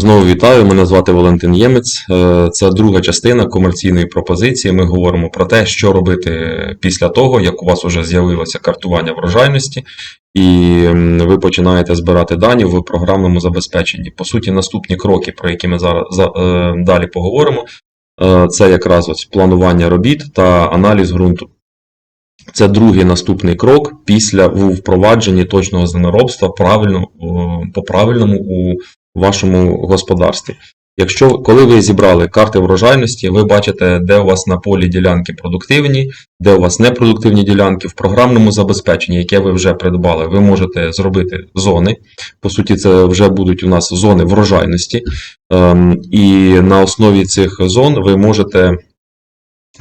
Знову вітаю, мене звати Валентин Ємець. Е, Це друга частина комерційної пропозиції. Ми говоримо про те, що робити після того, як у вас вже з'явилося картування врожайності, і ви починаєте збирати дані в програмному забезпеченні. По суті, наступні кроки, про які ми зараз за- е, далі поговоримо, е, це якраз ось планування робіт та аналіз ґрунту. Це другий наступний крок після у впровадженні точного землеробства правильно, по правильному у вашому господарстві. Якщо коли ви зібрали карти врожайності, ви бачите, де у вас на полі ділянки продуктивні, де у вас непродуктивні ділянки в програмному забезпеченні, яке ви вже придбали, ви можете зробити зони. По суті, це вже будуть у нас зони врожайності. Ем, І на основі цих зон ви можете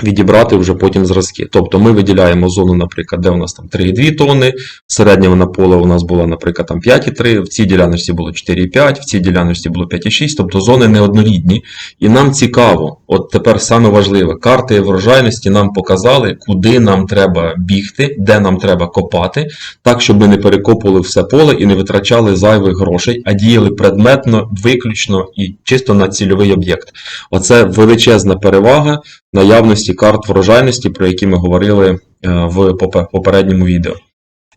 відібрати вже потім зразки. Тобто ми виділяємо зону, наприклад, де у нас там 3,2 тонни, середня на поле у нас була, наприклад, там 5,3, в цій діляночці було 4,5, в цій діляночці було 5,6, тобто зони неоднорідні. І нам цікаво, от тепер саме важливе, карти врожайності нам показали, куди нам треба бігти, де нам треба копати, так, щоб ми не перекопували все поле і не витрачали зайвих грошей, а діяли предметно, виключно і чисто на цільовий об'єкт. Оце величезна перевага наявності карт врожайності, про які ми говорили е, в попередньому відео.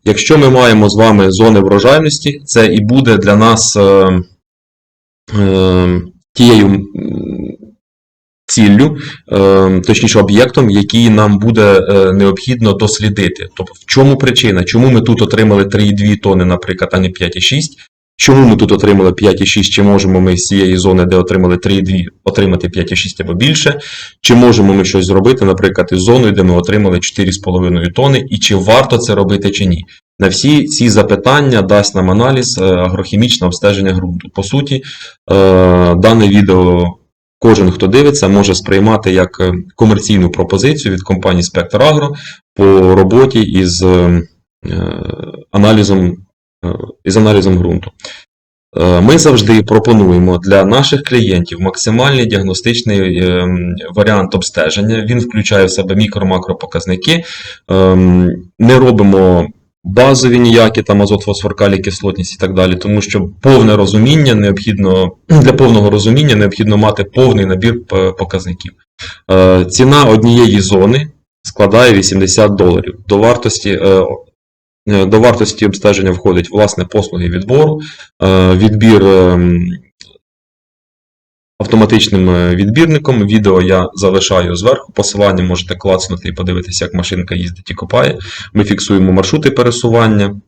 Якщо ми маємо з вами зони врожайності, це і буде для нас е, е, тією ціллю, точніше об'єктом, який нам буде необхідно дослідити. Тобто, в чому причина? Чому ми тут отримали 3,2 тони, наприклад, а не 5,6? Чому ми тут отримали 5,6? Чи можемо ми з цієї зони, де отримали 3,2, отримати 5,6 або більше? Чи можемо ми щось зробити, наприклад, із зоною, де ми отримали 4,5 тони, і чи варто це робити чи ні? На всі ці запитання дасть нам аналіз е, агрохімічне обстеження ґрунту. По суті, е, дане відео кожен, хто дивиться, може сприймати як е, комерційну пропозицію від компанії Spectre Agro по роботі із аналізом, із аналізом ґрунту. Е, Ми завжди пропонуємо для наших клієнтів максимальний діагностичний е, варіант обстеження. Він включає в себе мікро-макропоказники. Ем, Не робимо базові ніякі там азот, фосфор, калій, кислотність і так далі, тому що повне розуміння необхідно для повного розуміння необхідно мати повний набір показників. Е, Ціна однієї зони складає 80 доларів. До вартості е, Е, До вартості обстеження входить власне послуги відбору, е, відбір ем, автоматичним е, відбірником. Відео я залишаю зверху. Посилання можете клацнути і подивитися, як машинка їздить і копає. Ми фіксуємо маршрути пересування.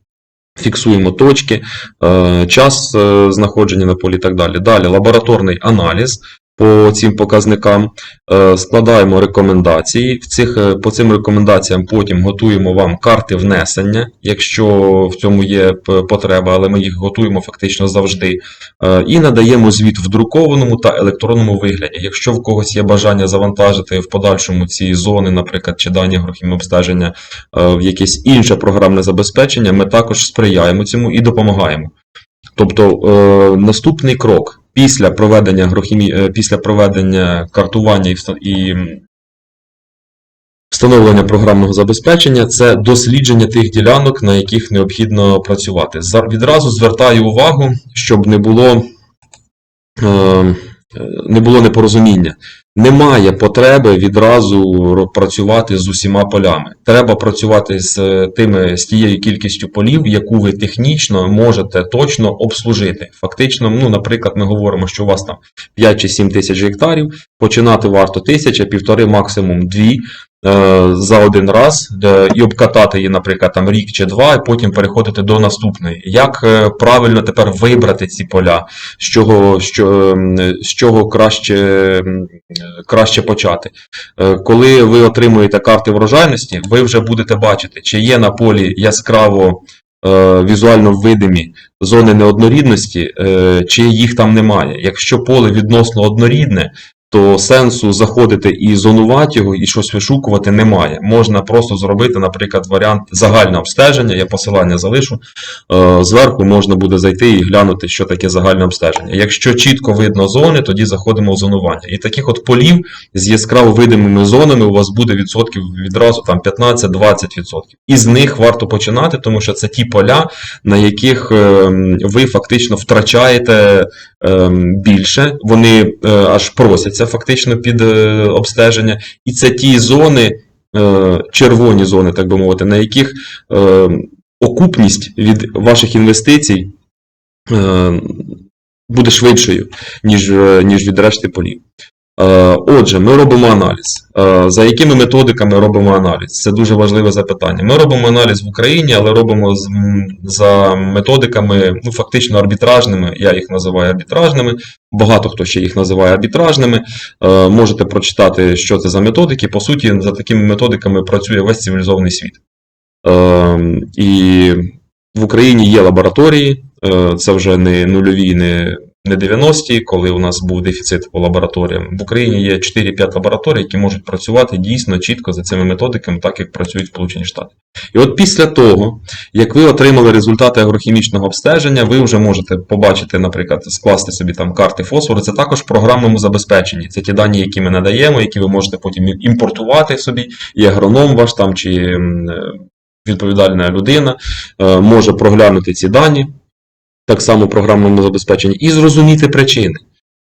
Фіксуємо точки, е, час е, знаходження на полі і так далі. Далі лабораторний аналіз по цим показникам, е, складаємо рекомендації. В цих, е, по цим рекомендаціям потім готуємо вам карти внесення, якщо в цьому є потреба, але ми їх готуємо фактично завжди. Е, І надаємо звіт в друкованому та електронному вигляді. Якщо в когось є бажання завантажити в подальшому ці зони, наприклад, чи дані обстеження е, в якесь інше програмне забезпечення, ми також сприяємо цьому і допомагаємо. Тобто наступний крок після проведення агрохімі... е, після проведення картування і, вста- і встановлення програмного забезпечення це дослідження тих ділянок, на яких необхідно працювати. Відразу звертаю увагу, щоб не було, е, е, не було непорозуміння. Немає потреби відразу працювати з усіма полями. Треба працювати з е, тими з тією кількістю полів, яку ви технічно можете точно обслужити. Фактично, ну, наприклад, ми говоримо, що у вас там 5 чи 7 тисяч гектарів. Починати варто тисяча, півтори, максимум дві е, за один раз е, і обкатати її, наприклад, там рік чи два, і потім переходити до наступної. Як е, правильно тепер вибрати ці поля, з чого, що, ем, з чого краще, ем, краще почати? Е, Коли ви отримуєте карти врожайності, ви вже будете бачити, чи є на полі яскраво е, візуально видимі зони неоднорідності, е, чи їх там немає. Якщо поле відносно однорідне, то сенсу заходити і зонувати його, і щось вишукувати немає. Можна просто зробити, наприклад, варіант загальне обстеження, я посилання залишу. Е, Зверху можна буде зайти і глянути, що таке загальне обстеження. Якщо чітко видно зони, тоді заходимо в зонування. І таких от полів з яскраво видимими зонами у вас буде відсотків відразу там 15-20%. Із них варто починати, тому що це ті поля, на яких е, ви фактично втрачаєте ем, більше, вони е, аж просяться фактично під е, обстеження. І це ті зони, е, червоні зони, так би мовити, на яких е, окупність від ваших інвестицій буде швидшою, ніж, ніж від решти полів. Е, Отже, ми робимо аналіз. Е, За якими методиками робимо аналіз? Це дуже важливе запитання. Ми робимо аналіз в Україні, але робимо за методиками, ну фактично арбітражними. Я їх називаю арбітражними. Багато хто ще їх називає арбітражними. Е, Можете прочитати, що це за методики. По суті, за такими методиками працює весь цивілізований світ. І в Україні є лабораторії, це вже не нульові, не, не 90-ті, коли у нас був дефіцит по лабораторіям. В Україні є 4-5 лабораторій, які можуть працювати дійсно чітко за цими методиками, так як працюють Сполучені Штати. І от після того, як ви отримали результати агрохімічного обстеження, ви вже можете побачити, наприклад, скласти собі там карти фосфору. Це також програмному забезпеченні. Це ті дані, які ми надаємо, які ви можете потім імпортувати собі, і агроном ваш там чи відповідальна людина е, може проглянути ці дані, так само програмному забезпеченні, і зрозуміти причини.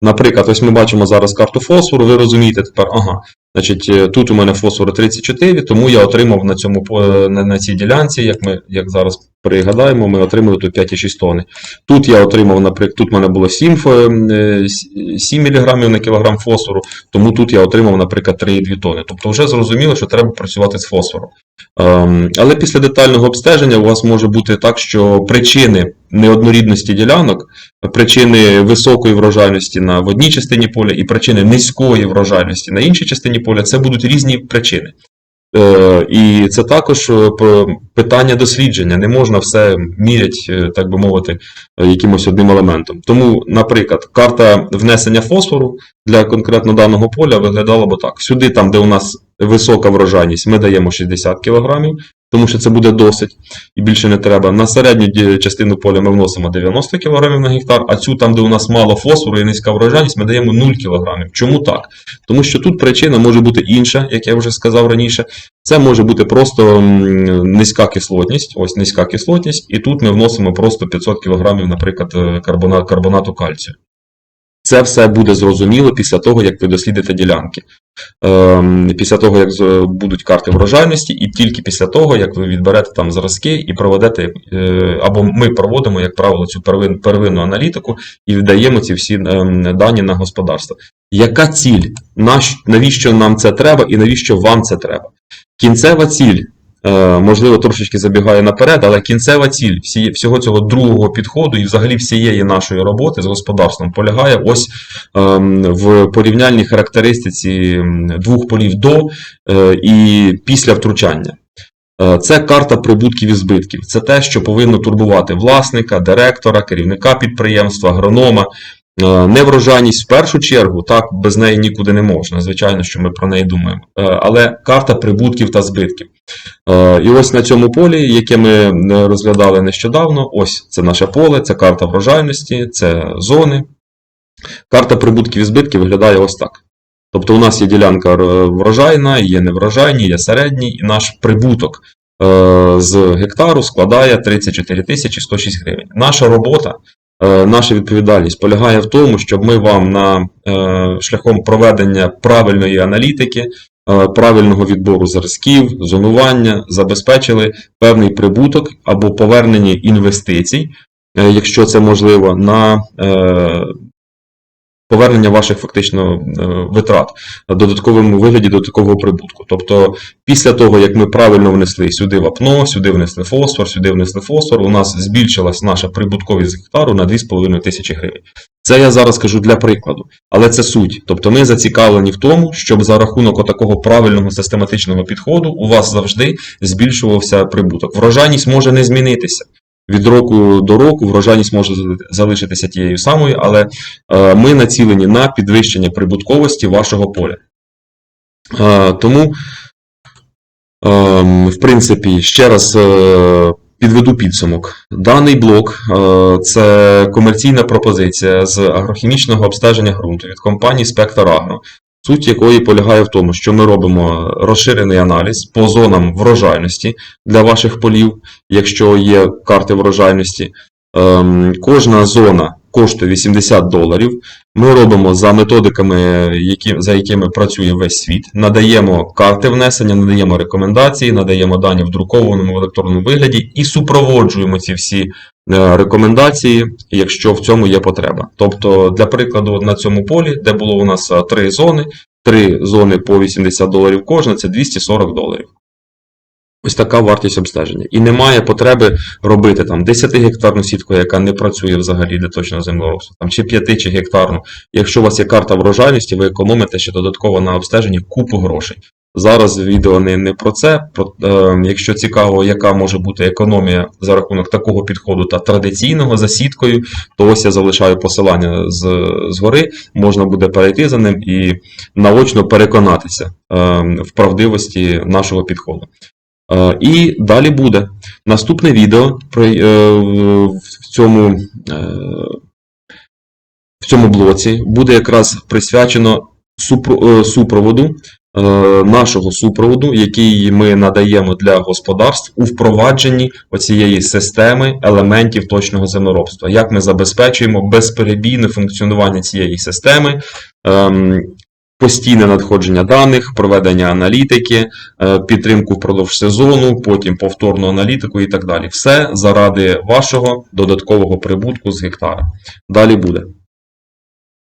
Наприклад, ось ми бачимо зараз карту фосфору, ви розумієте тепер, ага, значить, е, тут у мене фосфор 34, тому я отримав на цьому на, на цій ділянці, як ми як зараз пригадаємо, ми отримали тут 5,6 тонни. Тут я отримав, наприклад, тут в мене було 7, фо- е, с- 7 мг на кілограм фосфору, тому тут я отримав, наприклад, 3,2 тонни. Тобто вже зрозуміло, що треба працювати з фосфором. Ем, Але після детального обстеження у вас може бути так, що причини неоднорідності ділянок, причини високої врожайності на в одній частині поля і причини низької врожайності на іншій частині поля це будуть різні причини. Е, І це також е, питання дослідження. Не можна все міряти, так би мовити, е, якимось одним елементом. Тому, наприклад, карта внесення фосфору для конкретно даного поля виглядала б так. Сюди, там, де у нас висока врожайність, ми даємо 60 кг, тому що це буде досить і більше не треба. На середню частину поля ми вносимо 90 кг на гектар, а цю там, де у нас мало фосфору і низька врожайність, ми даємо 0 кг. Чому так? Тому що тут причина може бути інша, як я вже сказав раніше. Це може бути просто низька кислотність, ось низька кислотність, і тут ми вносимо просто 500 кг, наприклад, е, карбонату кальцію. Це все буде зрозуміло після того, як ви дослідите ділянки. Ем, Після того, як будуть карти врожайності, і тільки після того, як ви відберете там зразки і проведете, е, або ми проводимо, як правило, цю первин, первинну аналітику і віддаємо ці всі ем, дані на господарство. Яка ціль? Навіщо нам це треба і навіщо вам це треба? Кінцева ціль, можливо, трошечки забігає наперед, але кінцева ціль всього цього другого підходу і взагалі всієї нашої роботи з господарством полягає ось ем, в порівняльній характеристиці двох полів до е, і після втручання. Е, Це карта прибутків і збитків. Це те, що повинно турбувати власника, директора, керівника підприємства, агронома. Е, Неврожайність в першу чергу, так, без неї нікуди не можна. Звичайно, що ми про неї думаємо. Е, Але карта прибутків та збитків. Е, І ось на цьому полі, яке ми розглядали нещодавно, ось це наше поле, це карта врожайності, це зони. Карта прибутків і збитків виглядає ось так. Тобто у нас є ділянка врожайна, є неврожайні, є середній, і наш прибуток з гектару складає 34 106 гривень. Наша робота, наша відповідальність полягає в тому, щоб ми вам на е, шляхом проведення правильної аналітики, е, правильного відбору зразків, зонування забезпечили певний прибуток або повернення інвестицій, е, якщо це можливо, на е, повернення ваших фактично е, витрат додатковому вигляді додаткового прибутку. Тобто, після того, як ми правильно внесли сюди вапно, сюди внесли фосфор, сюди внесли фосфор, у нас збільшилась наша прибутковість з гектару на 2,5 тисячі гривень. Це я зараз кажу для прикладу, але це суть. Тобто ми зацікавлені в тому, щоб за рахунок такого правильного систематичного підходу у вас завжди збільшувався прибуток. Врожайність може не змінитися. Від року до року врожайність може залишитися тією самою, але е, ми націлені на підвищення прибутковості вашого поля. Е, Тому, ем, в принципі, ще раз е, підведу підсумок. Даний блок це комерційна пропозиція з агрохімічного обстеження ґрунту від компанії Спектр Агро, суть якої полягає в тому, що ми робимо розширений аналіз по зонам врожайності для ваших полів, якщо є карти врожайності. Ем, Кожна зона коштує 80 доларів. Ми робимо за методиками, які, за якими працює весь світ. Надаємо карти внесення, надаємо рекомендації, надаємо дані в друкованому в електронному вигляді і супроводжуємо ці всі рекомендації, якщо в цьому є потреба. Тобто, для прикладу, на цьому полі, де було у нас е, три зони, три зони по 80 доларів кожна, це 240 доларів. Ось така вартість обстеження. І немає потреби робити там 10 гектарну сітку, яка не працює взагалі для точного землеробства, там, чи 5 чи гектарну. Якщо у вас є карта врожайності, ви економите ще додатково на обстеженні купу грошей. Зараз відео не, не про це. Про, е, якщо цікаво, яка може бути економія за рахунок такого підходу та традиційного за сіткою, то ось я залишаю посилання з, згори, можна буде перейти за ним і наочно переконатися е, в правдивості нашого підходу. Е, І далі буде наступне відео про, е, в цьому, е, в цьому блоці буде якраз присвячено е, супроводу, нашого супроводу, який ми надаємо для господарств у впровадженні оцієї системи елементів точного землеробства. Як ми забезпечуємо безперебійне функціонування цієї системи. ем, Постійне надходження даних, проведення аналітики, е, підтримку впродовж сезону, потім повторну аналітику і так далі. Все заради вашого додаткового прибутку з гектара. Далі буде.